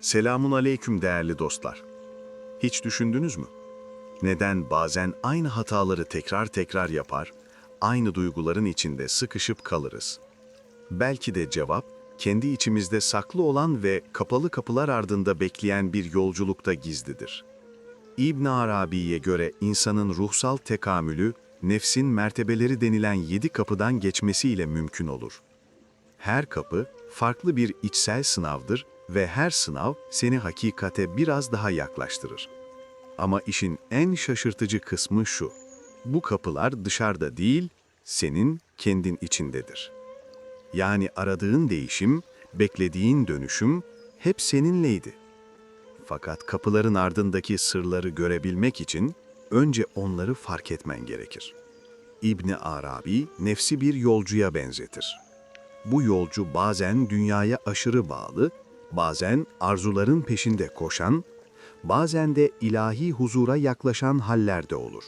Selamun aleyküm değerli dostlar. Hiç düşündünüz mü? Neden bazen aynı hataları tekrar tekrar yapar, aynı duyguların içinde sıkışıp kalırız? Belki de cevap, kendi içimizde saklı olan ve kapalı kapılar ardında bekleyen bir yolculukta gizlidir. İbn Arabi'ye göre insanın ruhsal tekamülü, nefsin mertebeleri denilen yedi kapıdan geçmesiyle mümkün olur. Her kapı farklı bir içsel sınavdır ve her sınav seni hakikate biraz daha yaklaştırır. Ama işin en şaşırtıcı kısmı şu. Bu kapılar dışarıda değil, senin kendin içindedir. Yani aradığın değişim, beklediğin dönüşüm hep seninleydi. Fakat kapıların ardındaki sırları görebilmek için önce onları fark etmen gerekir. İbni Arabi nefsi bir yolcuya benzetir. Bu yolcu bazen dünyaya aşırı bağlı, bazen arzuların peşinde koşan, bazen de ilahi huzura yaklaşan hallerde olur.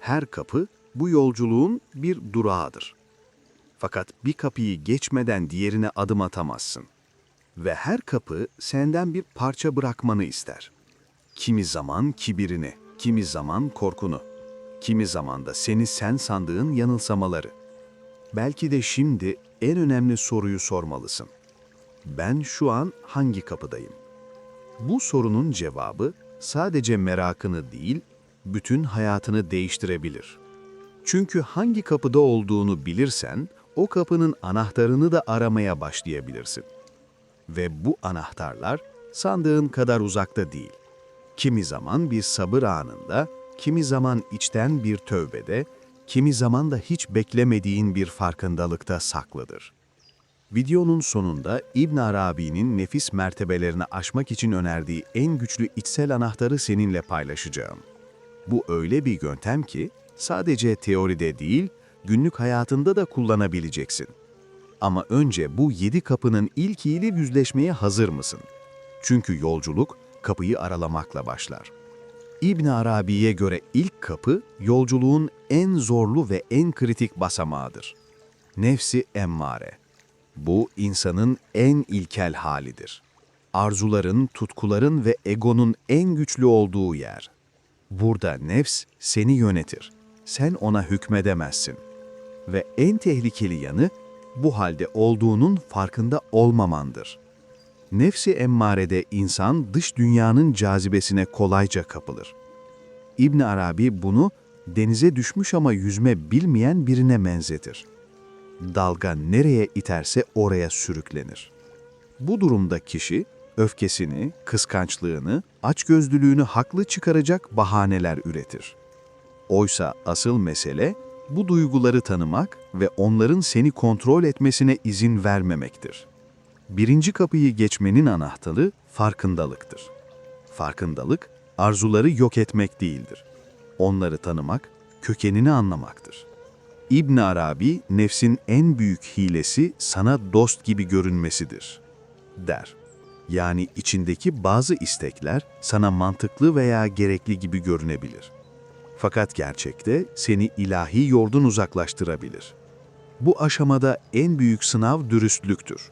Her kapı bu yolculuğun bir durağıdır. Fakat bir kapıyı geçmeden diğerine adım atamazsın. Ve her kapı senden bir parça bırakmanı ister. Kimi zaman kibirini, kimi zaman korkunu, kimi zaman da seni sen sandığın yanılsamaları. Belki de şimdi en önemli soruyu sormalısın. Ben şu an hangi kapıdayım? Bu sorunun cevabı sadece merakını değil, bütün hayatını değiştirebilir. Çünkü hangi kapıda olduğunu bilirsen, o kapının anahtarını da aramaya başlayabilirsin. Ve bu anahtarlar sandığın kadar uzakta değil. Kimi zaman bir sabır anında, kimi zaman içten bir tövbede, kimi zaman da hiç beklemediğin bir farkındalıkta saklıdır. Videonun sonunda İbn Arabi'nin nefis mertebelerini aşmak için önerdiği en güçlü içsel anahtarı seninle paylaşacağım. Bu öyle bir yöntem ki sadece teoride değil, günlük hayatında da kullanabileceksin. Ama önce bu yedi kapının ilkiyle yüzleşmeye hazır mısın? Çünkü yolculuk kapıyı aralamakla başlar. İbn Arabi'ye göre ilk kapı yolculuğun en zorlu ve en kritik basamağıdır. Nefsi emmare. Bu insanın en ilkel halidir. Arzuların, tutkuların ve egonun en güçlü olduğu yer. Burada nefs seni yönetir. Sen ona hükmedemezsin. Ve en tehlikeli yanı bu halde olduğunun farkında olmamandır. Nefsi emmarede insan dış dünyanın cazibesine kolayca kapılır. İbn Arabi bunu denize düşmüş ama yüzme bilmeyen birine benzetir. Dalga nereye iterse oraya sürüklenir. Bu durumda kişi öfkesini, kıskançlığını, açgözlülüğünü haklı çıkaracak bahaneler üretir. Oysa asıl mesele bu duyguları tanımak ve onların seni kontrol etmesine izin vermemektir. Birinci kapıyı geçmenin anahtarı farkındalıktır. Farkındalık, arzuları yok etmek değildir. Onları tanımak, kökenini anlamaktır. İbn Arabi, nefsin en büyük hilesi sana dost gibi görünmesidir, der. Yani içindeki bazı istekler sana mantıklı veya gerekli gibi görünebilir. Fakat gerçekte seni ilahi yoldan uzaklaştırabilir. Bu aşamada en büyük sınav dürüstlüktür.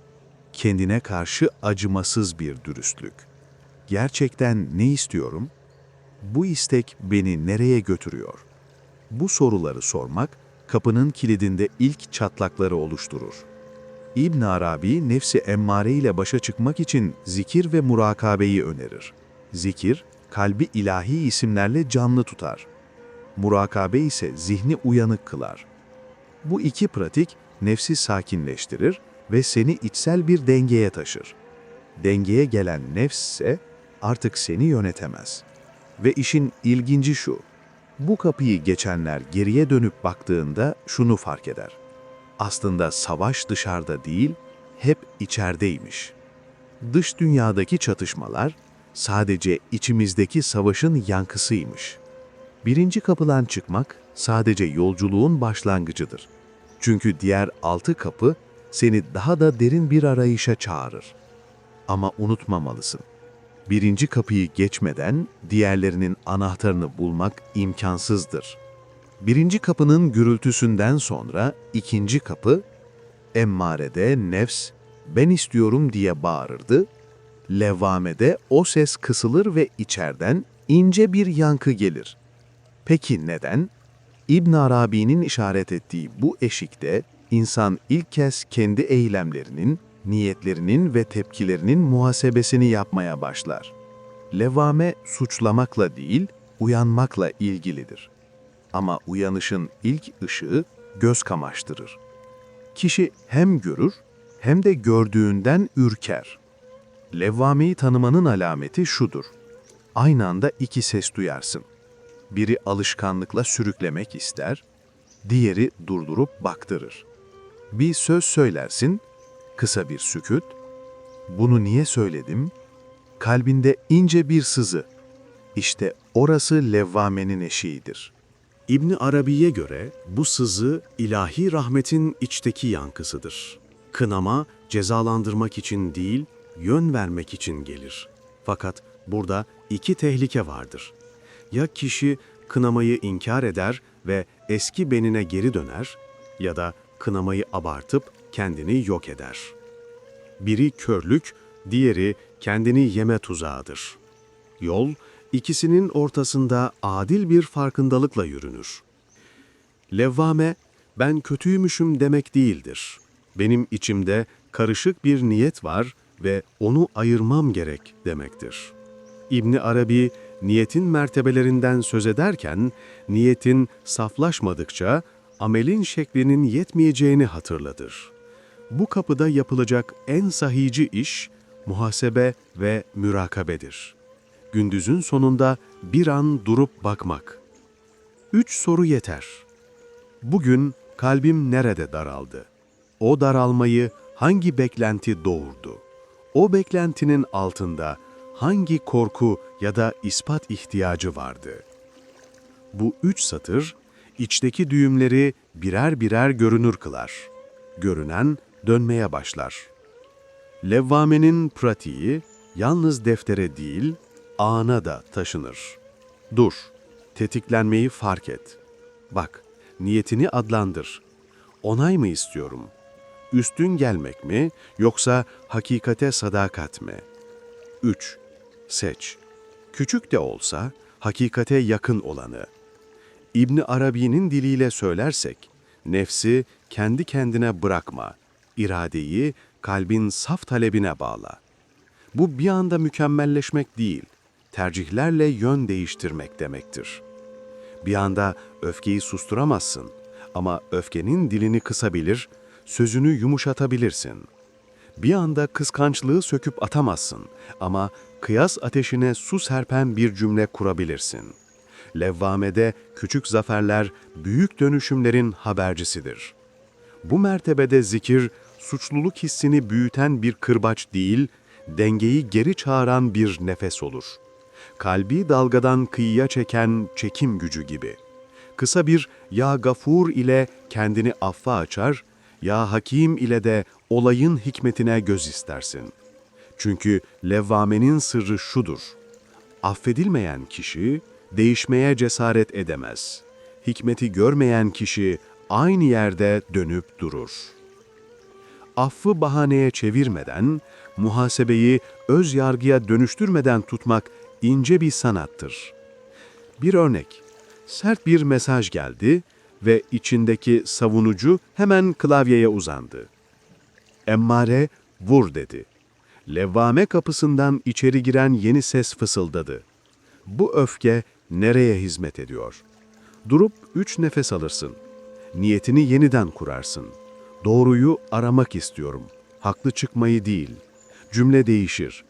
Kendine karşı acımasız bir dürüstlük. Gerçekten ne istiyorum? Bu istek beni nereye götürüyor? Bu soruları sormak, kapının kilidinde ilk çatlakları oluşturur. İbn Arabi, nefsi emmare ile başa çıkmak için zikir ve murakabeyi önerir. Zikir, kalbi ilahi isimlerle canlı tutar. Murakabe ise zihni uyanık kılar. Bu iki pratik, nefsi sakinleştirir ve seni içsel bir dengeye taşır. Dengeye gelen nefs ise artık seni yönetemez. Ve işin ilginci şu, bu kapıyı geçenler geriye dönüp baktığında şunu fark eder. Aslında savaş dışarıda değil, hep içerideymiş. Dış dünyadaki çatışmalar sadece içimizdeki savaşın yankısıymış. Birinci kapıdan çıkmak sadece yolculuğun başlangıcıdır. Çünkü diğer altı kapı seni daha da derin bir arayışa çağırır. Ama unutmamalısın. Birinci kapıyı geçmeden diğerlerinin anahtarını bulmak imkansızdır. Birinci kapının gürültüsünden sonra ikinci kapı, emmarede nefs, ben istiyorum diye bağırırdı Levvamede o ses kısılır ve içerden ince bir yankı gelir. Peki neden? İbn Arabi'nin işaret ettiği bu eşikte insan ilk kez kendi eylemlerinin, niyetlerinin ve tepkilerinin muhasebesini yapmaya başlar. Levvame suçlamakla değil, uyanmakla ilgilidir. Ama uyanışın ilk ışığı göz kamaştırır. Kişi hem görür hem de gördüğünden ürker. Levvameyi tanımanın alameti şudur. Aynı anda iki ses duyarsın. Biri alışkanlıkla sürüklemek ister, diğeri durdurup baktırır. Bir söz söylersin, kısa bir sükut. Bunu niye söyledim? Kalbinde ince bir sızı. İşte orası levvamenin eşiğidir. İbni Arabi'ye göre bu sızı ilahi rahmetin içteki yankısıdır. Kınama cezalandırmak için değil, yön vermek için gelir. Fakat burada iki tehlike vardır. Ya kişi kınamayı inkar eder ve eski benine geri döner ya da kınamayı abartıp kendini yok eder. Biri körlük, diğeri kendini yeme tuzağıdır. Yol, ikisinin ortasında adil bir farkındalıkla yürünür. Levvame, ben kötüymüşüm demek değildir. Benim içimde karışık bir niyet var ve onu ayırmam gerek demektir. İbni Arabi, niyetin mertebelerinden söz ederken, niyetin saflaşmadıkça amelin şeklinin yetmeyeceğini hatırlatır. Bu kapıda yapılacak en sahici iş, muhasebe ve mürakabedir. Gündüzün sonunda bir an durup bakmak. Üç soru yeter. Bugün kalbim nerede daraldı? O daralmayı hangi beklenti doğurdu? O beklentinin altında hangi korku ya da ispat ihtiyacı vardı? Bu üç satır, içteki düğümleri birer birer görünür kılar. Görünen dönmeye başlar. Levvamenin pratiği yalnız deftere değil, ana da taşınır. Dur, tetiklenmeyi fark et. Bak, niyetini adlandır. Onay mı istiyorum? Üstün gelmek mi yoksa hakikate sadakat mi? 3. Seç. Küçük de olsa hakikate yakın olanı. İbni Arabi'nin diliyle söylersek, nefsi kendi kendine bırakma, iradeyi kalbin saf talebine bağla. Bu bir anda mükemmelleşmek değil, tercihlerle yön değiştirmek demektir. Bir anda öfkeyi susturamazsın ama öfkenin dilini kısabilir, sözünü yumuşatabilirsin. Bir anda kıskançlığı söküp atamazsın ama kıyas ateşine su serpen bir cümle kurabilirsin. Levvamede küçük zaferler büyük dönüşümlerin habercisidir. Bu mertebede zikir, suçluluk hissini büyüten bir kırbaç değil, dengeyi geri çağıran bir nefes olur. Kalbi dalgadan kıyıya çeken çekim gücü gibi. Kısa bir ya gafur ile kendini affa açar, ya hakim ile de olayın hikmetine göz istersin. Çünkü levvamenin sırrı şudur. Affedilmeyen kişi değişmeye cesaret edemez. Hikmeti görmeyen kişi aynı yerde dönüp durur. Affı bahaneye çevirmeden, muhasebeyi öz yargıya dönüştürmeden tutmak ince bir sanattır. Bir örnek, sert bir mesaj geldi ve içindeki savunucu hemen klavyeye uzandı. Emmare, vur dedi. Levvame kapısından içeri giren yeni ses fısıldadı. Bu öfke nereye hizmet ediyor? Durup üç nefes alırsın. Niyetini yeniden kurarsın. Doğruyu aramak istiyorum. Haklı çıkmayı değil. Cümle değişir.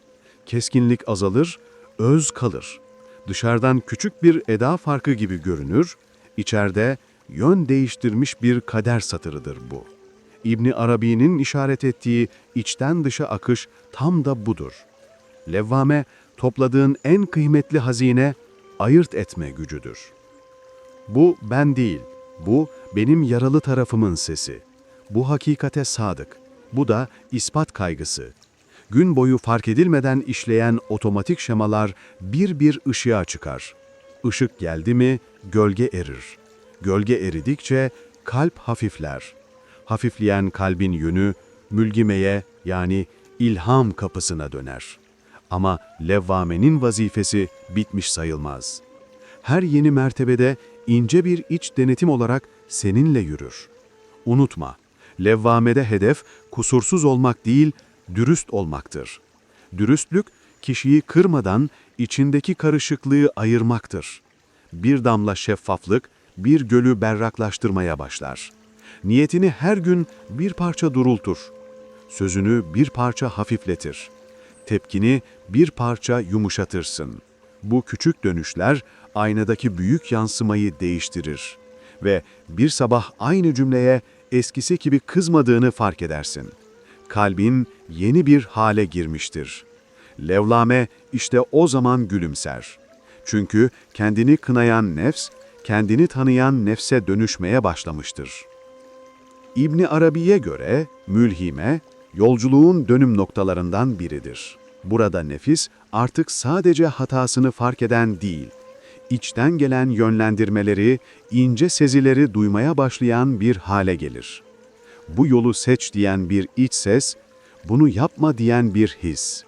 Keskinlik azalır, öz kalır. Dışarıdan küçük bir eda farkı gibi görünür, içeride yön değiştirmiş bir kader satırıdır bu. İbni Arabi'nin işaret ettiği içten dışa akış tam da budur. Levvame, topladığın en kıymetli hazine, ayırt etme gücüdür. Bu ben değil, bu benim yaralı tarafımın sesi. Bu hakikate sadık, bu da ispat kaygısı. Gün boyu fark edilmeden işleyen otomatik şemalar bir bir ışığa çıkar. Işık geldi mi gölge erir. Gölge eridikçe kalp hafifler. Hafifleyen kalbin yönü mülgimeye yani ilham kapısına döner. Ama levvamenin vazifesi bitmiş sayılmaz. Her yeni mertebede ince bir iç denetim olarak seninle yürür. Unutma, levvamede hedef kusursuz olmak değil, dürüst olmaktır. Dürüstlük, kişiyi kırmadan içindeki karışıklığı ayırmaktır. Bir damla şeffaflık, bir gölü berraklaştırmaya başlar. Niyetini her gün bir parça durultur. Sözünü bir parça hafifletir. Tepkini bir parça yumuşatırsın. Bu küçük dönüşler aynadaki büyük yansımayı değiştirir. Ve bir sabah aynı cümleye eskisi gibi kızmadığını fark edersin. Kalbin yeni bir hale girmiştir. Levlame işte o zaman gülümser. Çünkü kendini kınayan nefs, kendini tanıyan nefse dönüşmeye başlamıştır. İbni Arabi'ye göre mülhime, yolculuğun dönüm noktalarından biridir. Burada nefis artık sadece hatasını fark eden değil, içten gelen yönlendirmeleri, ince sezileri duymaya başlayan bir hale gelir. Bu yolu seç diyen bir iç ses, bunu yapma diyen bir his.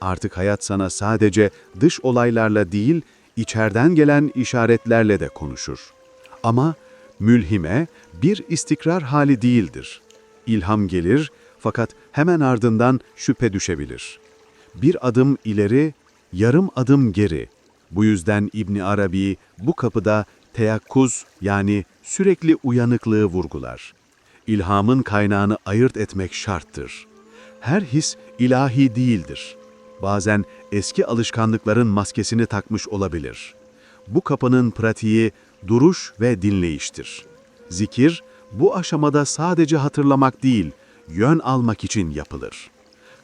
Artık hayat sana sadece dış olaylarla değil, içeriden gelen işaretlerle de konuşur. Ama mülhime bir istikrar hali değildir. İlham gelir fakat hemen ardından şüphe düşebilir. Bir adım ileri, yarım adım geri. Bu yüzden İbni Arabi bu kapıda teyakkuz yani sürekli uyanıklığı vurgular. İlhamın kaynağını ayırt etmek şarttır. Her his ilahi değildir. Bazen eski alışkanlıkların maskesini takmış olabilir. Bu kapının pratiği duruş ve dinleyiştir. Zikir, bu aşamada sadece hatırlamak değil, yön almak için yapılır.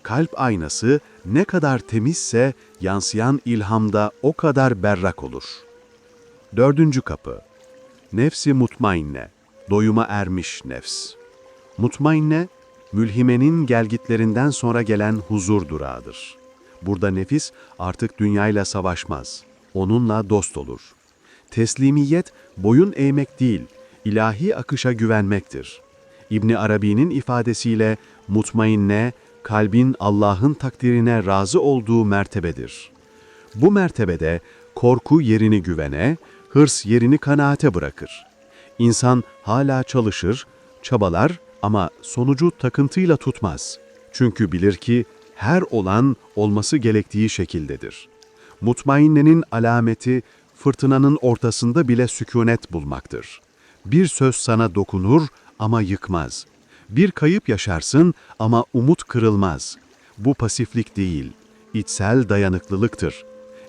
Kalp aynası ne kadar temizse yansıyan ilhamda o kadar berrak olur. Dördüncü kapı. Nefsi mutmainne, doyuma ermiş nefs. Mutmainne, mülhimenin gelgitlerinden sonra gelen huzur durağıdır. Burada nefis artık dünyayla savaşmaz, onunla dost olur. Teslimiyet, boyun eğmek değil, ilahi akışa güvenmektir. İbni Arabi'nin ifadesiyle mutmainne, kalbin Allah'ın takdirine razı olduğu mertebedir. Bu mertebede korku yerini güvene, hırs yerini kanaate bırakır. İnsan hala çalışır, çabalar ama sonucu takıntıyla tutmaz. Çünkü bilir ki her olan olması gerektiği şekildedir. Mutmainnenin alameti fırtınanın ortasında bile sükunet bulmaktır. Bir söz sana dokunur ama yıkmaz. Bir kayıp yaşarsın ama umut kırılmaz. Bu pasiflik değil, içsel dayanıklılıktır.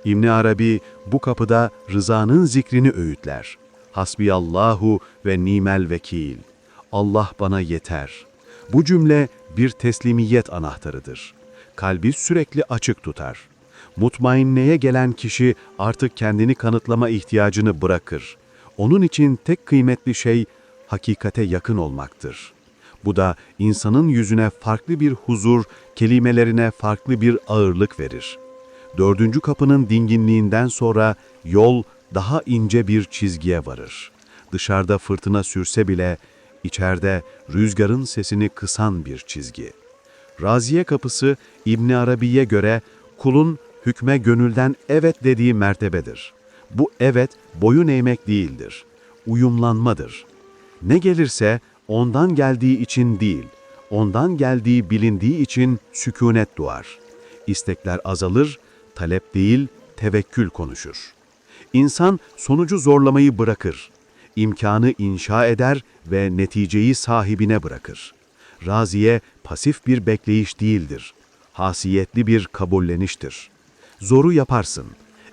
İbn Arabi bu kapıda rızanın zikrini öğütler. Hasbiyallahu ve nimel vekil. Allah bana yeter. Bu cümle bir teslimiyet anahtarıdır. Kalbi sürekli açık tutar. Mutmainneye gelen kişi artık kendini kanıtlama ihtiyacını bırakır. Onun için tek kıymetli şey hakikate yakın olmaktır. Bu da insanın yüzüne farklı bir huzur, kelimelerine farklı bir ağırlık verir. Dördüncü kapının dinginliğinden sonra yol daha ince bir çizgiye varır. Dışarıda fırtına sürse bile içeride rüzgarın sesini kısan bir çizgi. Raziye kapısı İbn Arabi'ye göre kulun hükme gönülden evet dediği mertebedir. Bu evet boyun eğmek değildir. Uyumlanmadır. Ne gelirse ondan geldiği için değil, ondan geldiği bilindiği için sükunet doğar. İstekler azalır, talep değil, tevekkül konuşur. İnsan sonucu zorlamayı bırakır. imkanı inşa eder ve neticeyi sahibine bırakır. Raziye pasif bir bekleyiş değildir. Hasiyetli bir kabulleniştir. Zoru yaparsın.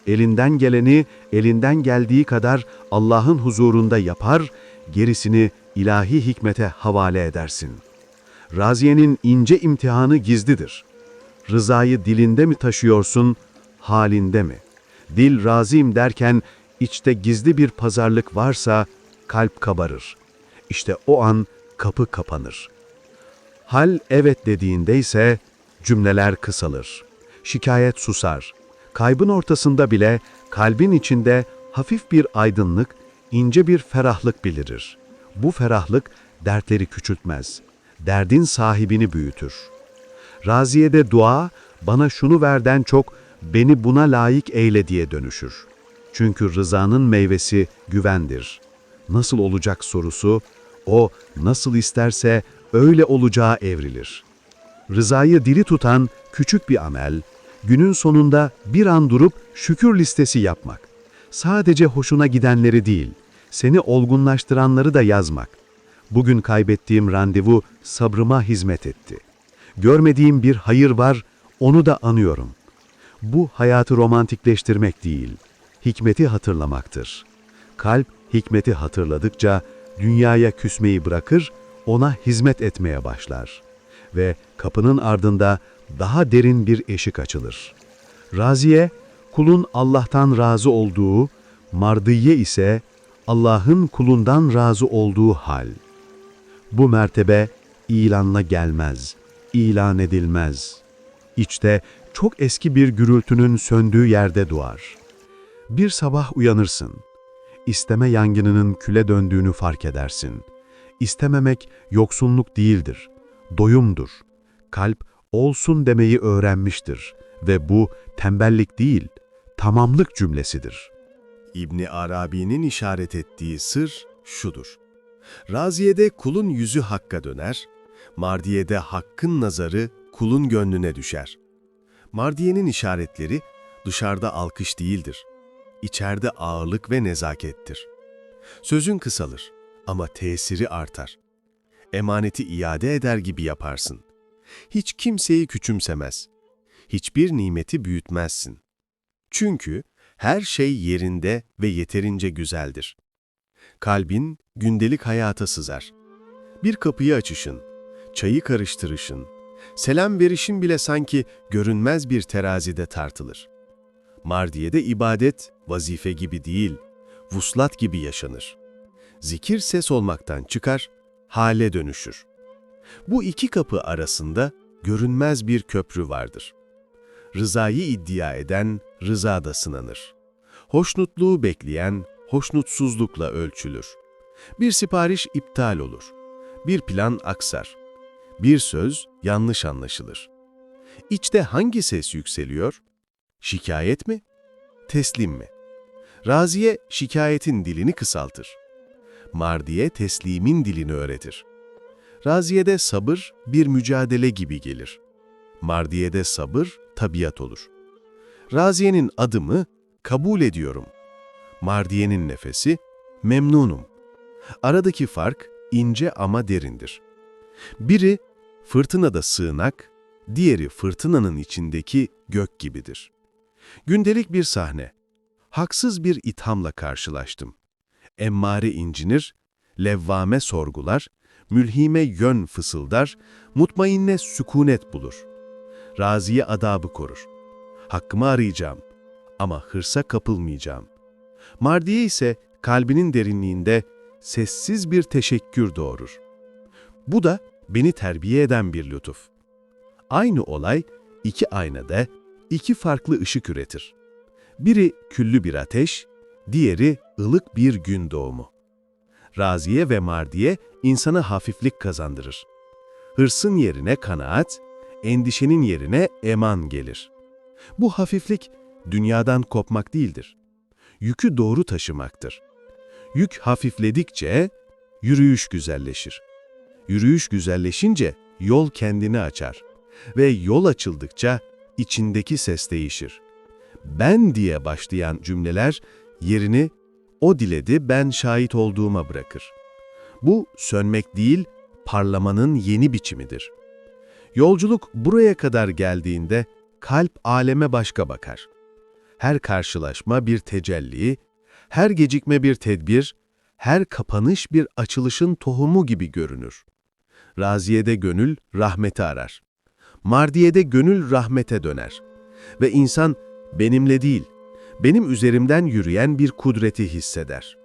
Elinden geleni elinden geldiği kadar Allah'ın huzurunda yapar, gerisini ilahi hikmete havale edersin. Raziye'nin ince imtihanı gizlidir. Rızayı dilinde mi taşıyorsun, halinde mi? Dil razıyım derken içte gizli bir pazarlık varsa kalp kabarır. İşte o an kapı kapanır. Hal evet dediğinde ise cümleler kısalır. Şikayet susar. Kaybın ortasında bile kalbin içinde hafif bir aydınlık, ince bir ferahlık belirir. Bu ferahlık dertleri küçültmez. Derdin sahibini büyütür. Raziye'de dua, bana şunu verden çok beni buna layık eyle diye dönüşür. Çünkü rızanın meyvesi güvendir. Nasıl olacak sorusu, o nasıl isterse öyle olacağı evrilir. Rızayı diri tutan küçük bir amel, günün sonunda bir an durup şükür listesi yapmak. Sadece hoşuna gidenleri değil, seni olgunlaştıranları da yazmak. Bugün kaybettiğim randevu sabrıma hizmet etti. Görmediğim bir hayır var, onu da anıyorum. Bu hayatı romantikleştirmek değil, hikmeti hatırlamaktır. Kalp hikmeti hatırladıkça dünyaya küsmeyi bırakır, ona hizmet etmeye başlar. Ve kapının ardında daha derin bir eşik açılır. Raziye, kulun Allah'tan razı olduğu, mardiye ise Allah'ın kulundan razı olduğu hal. Bu mertebe ilanla gelmez, ilan edilmez. İçte çok eski bir gürültünün söndüğü yerde doğar. Bir sabah uyanırsın. İsteme yangınının küle döndüğünü fark edersin. İstememek yoksunluk değildir, doyumdur. Kalp olsun demeyi öğrenmiştir ve bu tembellik değil, tamamlık cümlesidir. İbni Arabi'nin işaret ettiği sır şudur. Raziye'de kulun yüzü Hakk'a döner, Mardiye'de Hakk'ın nazarı kulun gönlüne düşer. Mardiye'nin işaretleri dışarıda alkış değildir. İçeride ağırlık ve nezakettir. Sözün kısalır ama tesiri artar. Emaneti iade eder gibi yaparsın. Hiç kimseyi küçümsemez. Hiçbir nimeti büyütmezsin. Çünkü her şey yerinde ve yeterince güzeldir. Kalbin gündelik hayata sızar. Bir kapıyı açışın, çayı karıştırışın, selam verişin bile sanki görünmez bir terazide tartılır. Mardiye'de ibadet vazife gibi değil, vuslat gibi yaşanır. Zikir ses olmaktan çıkar, hale dönüşür. Bu iki kapı arasında görünmez bir köprü vardır. Rızayı iddia eden rızada sınanır. Hoşnutluğu bekleyen hoşnutsuzlukla ölçülür. Bir sipariş iptal olur. Bir plan aksar. Bir söz yanlış anlaşılır. İçte hangi ses yükseliyor? Şikayet mi? Teslim mi? Raziye şikayetin dilini kısaltır. Mardiye teslimin dilini öğretir. Raziye'de sabır bir mücadele gibi gelir. Mardiye'de sabır tabiat olur. Raziye'nin adımı kabul ediyorum. Mardiye'nin nefesi memnunum. Aradaki fark ince ama derindir. Biri fırtınada sığınak, diğeri fırtınanın içindeki gök gibidir. Gündelik bir sahne. Haksız bir ithamla karşılaştım. Emmare incinir, levvame sorgular, mülhime yön fısıldar, mutmainne sükunet bulur. Raziye adabı korur. Hakkımı arayacağım ama hırsa kapılmayacağım. Mardiye ise kalbinin derinliğinde sessiz bir teşekkür doğurur. Bu da beni terbiye eden bir lütuf. Aynı olay iki aynada iki farklı ışık üretir. Biri küllü bir ateş, diğeri ılık bir gün doğumu. Raziye ve mardiye insana hafiflik kazandırır. Hırsın yerine kanaat, endişenin yerine eman gelir. Bu hafiflik dünyadan kopmak değildir. Yükü doğru taşımaktır. Yük hafifledikçe yürüyüş güzelleşir. Yürüyüş güzelleşince yol kendini açar ve yol açıldıkça içindeki ses değişir. Ben diye başlayan cümleler yerini o diledi ben şahit olduğuma bırakır. Bu sönmek değil, parlamanın yeni biçimidir. Yolculuk buraya kadar geldiğinde kalp aleme başka bakar. Her karşılaşma bir tecelli, her gecikme bir tedbir, her kapanış bir açılışın tohumu gibi görünür. Raziye'de gönül rahmeti arar. Mardiye'de gönül rahmete döner. Ve insan benimle değil, benim üzerimden yürüyen bir kudreti hisseder.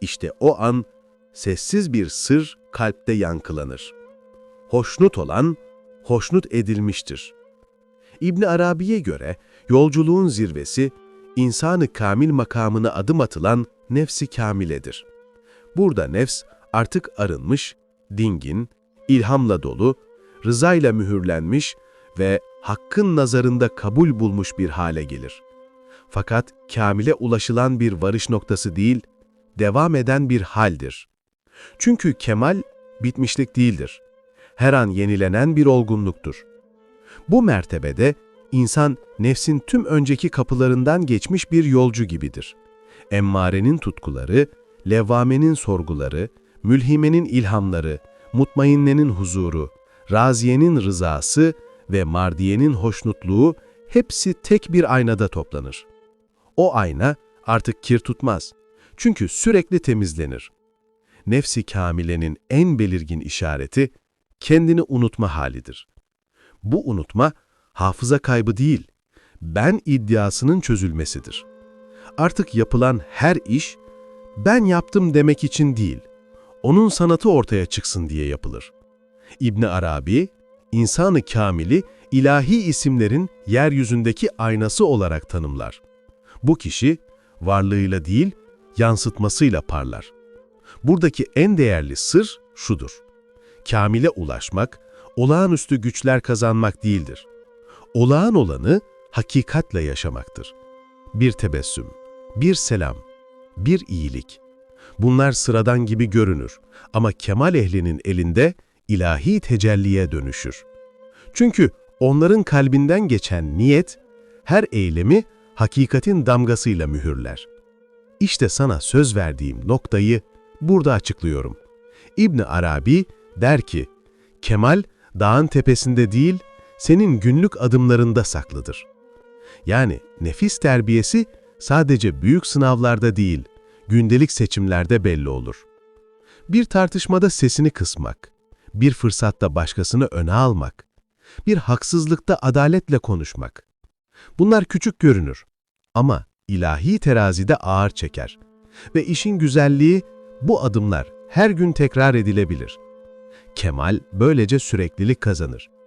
İşte o an sessiz bir sır kalpte yankılanır. Hoşnut olan, hoşnut edilmiştir. İbni Arabi'ye göre yolculuğun zirvesi, insanı kamil makamına adım atılan nefsi kamiledir. Burada nefs artık arınmış, dingin, ilhamla dolu, rızayla mühürlenmiş ve Hakkın nazarında kabul bulmuş bir hale gelir. Fakat kamile ulaşılan bir varış noktası değil, devam eden bir haldir. Çünkü kemal bitmişlik değildir. Her an yenilenen bir olgunluktur. Bu mertebede insan nefsin tüm önceki kapılarından geçmiş bir yolcu gibidir. Emmarenin tutkuları, levvamenin sorguları, mülhimenin ilhamları, mutmainnenin huzuru, raziyenin rızası ve mardiyenin hoşnutluğu hepsi tek bir aynada toplanır. O ayna artık kir tutmaz. Çünkü sürekli temizlenir. Nefsi kamilenin en belirgin işareti kendini unutma halidir. Bu unutma hafıza kaybı değil, ben iddiasının çözülmesidir. Artık yapılan her iş ben yaptım demek için değil, onun sanatı ortaya çıksın diye yapılır. İbni Arabi, insanı kamili ilahi isimlerin yeryüzündeki aynası olarak tanımlar. Bu kişi varlığıyla değil, yansıtmasıyla parlar. Buradaki en değerli sır şudur. Kamile ulaşmak, olağanüstü güçler kazanmak değildir. Olağan olanı hakikatle yaşamaktır. Bir tebessüm, bir selam, bir iyilik. Bunlar sıradan gibi görünür ama kemal ehlinin elinde ilahi tecelliye dönüşür. Çünkü onların kalbinden geçen niyet, her eylemi hakikatin damgasıyla mühürler. İşte sana söz verdiğim noktayı burada açıklıyorum. İbni Arabi der ki, Kemal dağın tepesinde değil, senin günlük adımlarında saklıdır. Yani nefis terbiyesi sadece büyük sınavlarda değil, gündelik seçimlerde belli olur. Bir tartışmada sesini kısmak, bir fırsatta başkasını öne almak, bir haksızlıkta adaletle konuşmak. Bunlar küçük görünür ama ilahi terazide ağır çeker. Ve işin güzelliği bu adımlar her gün tekrar edilebilir. Kemal böylece süreklilik kazanır.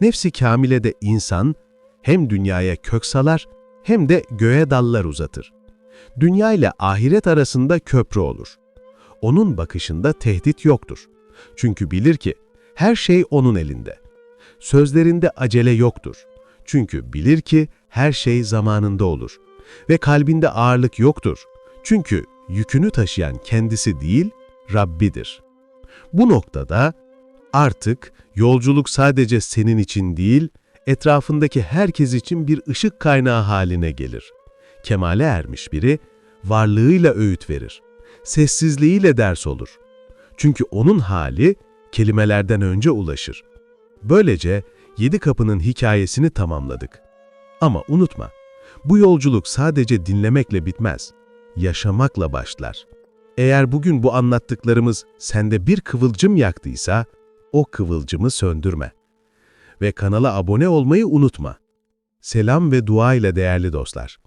Nefsi kamile de insan hem dünyaya kök salar hem de göğe dallar uzatır. Dünya ile ahiret arasında köprü olur. Onun bakışında tehdit yoktur. Çünkü bilir ki her şey onun elinde. Sözlerinde acele yoktur. Çünkü bilir ki her şey zamanında olur. Ve kalbinde ağırlık yoktur. Çünkü yükünü taşıyan kendisi değil, Rabbidir. Bu noktada artık yolculuk sadece senin için değil, etrafındaki herkes için bir ışık kaynağı haline gelir. Kemale ermiş biri, varlığıyla öğüt verir. Sessizliğiyle ders olur. Çünkü onun hali kelimelerden önce ulaşır. Böylece yedi kapının hikayesini tamamladık. Ama unutma, bu yolculuk sadece dinlemekle bitmez, yaşamakla başlar. Eğer bugün bu anlattıklarımız sende bir kıvılcım yaktıysa, o kıvılcımı söndürme. Ve kanala abone olmayı unutma. Selam ve dua ile değerli dostlar.